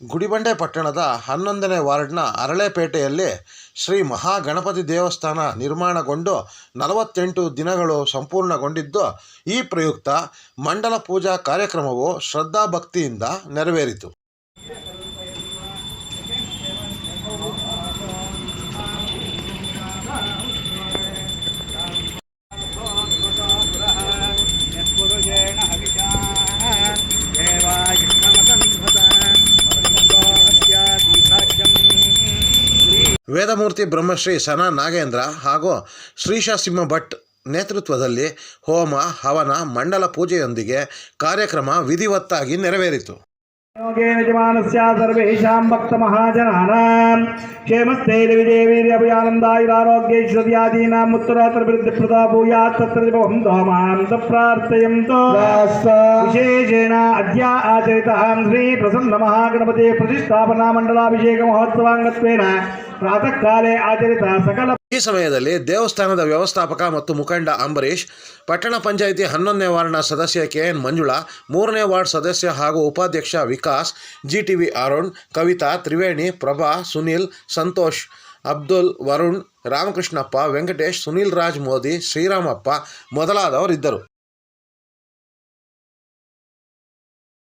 ಗುಡಿಬಂಡೆ ಪಟ್ಟಣದ ಹನ್ನೊಂದನೇ ವಾರ್ಡ್ನ ಅರಳೆಪೇಟೆಯಲ್ಲಿ ಶ್ರೀ ಮಹಾಗಣಪತಿ ದೇವಸ್ಥಾನ ನಿರ್ಮಾಣಗೊಂಡು ನಲವತ್ತೆಂಟು ದಿನಗಳು ಸಂಪೂರ್ಣಗೊಂಡಿದ್ದು, ಈ ಪ್ರಯುಕ್ತ ಮಂಡಲ ಪೂಜಾ ಕಾರ್ಯಕ್ರಮವು ಶ್ರದ್ಧಾಭಕ್ತಿಯಿಂದ ನೆರವೇರಿತು. ವೇದಮೂರ್ತಿ ಬ್ರಹ್ಮಶ್ರೀ ಸನಾ ನಾಗೇಂದ್ರ ಹಾಗೂ ಶ್ರೀಶಾಸಿಂಹ ಭಟ್ ನೇತೃತ್ವದಲ್ಲಿ ಹೋಮ ಹವನ ಮಂಡಲ ಪೂಜೆಯೊಂದಿಗೆ ಕಾರ್ಯಕ್ರಮ ವಿಧಿವತ್ತಾಗಿ ನೆರವೇರಿತು. ಸರ್ವೇಷಾಂ ಭಕ್ತ ಮಹಾಜನಾನಾಂ. ಕ್ಷೇಮಸ್ಥೈ ದೇವೀರ್ಯ ಅಭಯಾನಂದಾಯುರಾರೋಗ್ಯೈಶ್ವರ್ಯಾದೀನಾಂ ಉತ್ತರಾತ್ರ ವಿರುದ್ಧ ಪ್ರದಾ ಭೂಯಾ ತತ್ರ ಬಹುಂ ದೋಮಾಂತ ಪ್ರಾರ್ಥಯಂತೋ. ವಿಶೇಷೇಣ ಅದ್ಯ ಆಚರಿತಃ ಶ್ರೀ ಪ್ರಸನ್ನ ಮಹಾಗಣಪತಿ ಪ್ರತಿಷ್ಠಾಪನಾ ಮಂಡಲಾಭಿಷೇಕ ಮಹೋತ್ಸವಾಂಗತ್ವೇನ ಪ್ರಾತಃ ಕಾಲೇ ಆಚರಿತ ಸಕಲ ಈ ಸಮಯದಲ್ಲಿ ದೇವಸ್ಥಾನದ ವ್ಯವಸ್ಥಾಪಕ ಮತ್ತು ಮುಖಂಡ ಅಂಬರೀಶ್ ಪಟ್ಟಣ ಪಂಚಾಯಿತಿ ಹನ್ನೊಂದನೇ ವಾರ್ಡ್ನ ಸದಸ್ಯ ಕೆ. ಎನ್. ಮಂಜುಳಾ, ಮೂರನೇ ವಾರ್ಡ್ ಸದಸ್ಯ ಹಾಗೂ ಉಪಾಧ್ಯಕ್ಷ Vikas G T V Arun, Kavitha, Triveni, Prabha, Sunil, Santosh, Abdul Varun, Ramakrishnappa, Venkatesh, Sunil Raj Modi, Sriramappa ಮೊದಲಾದವರಿದ್ದರು.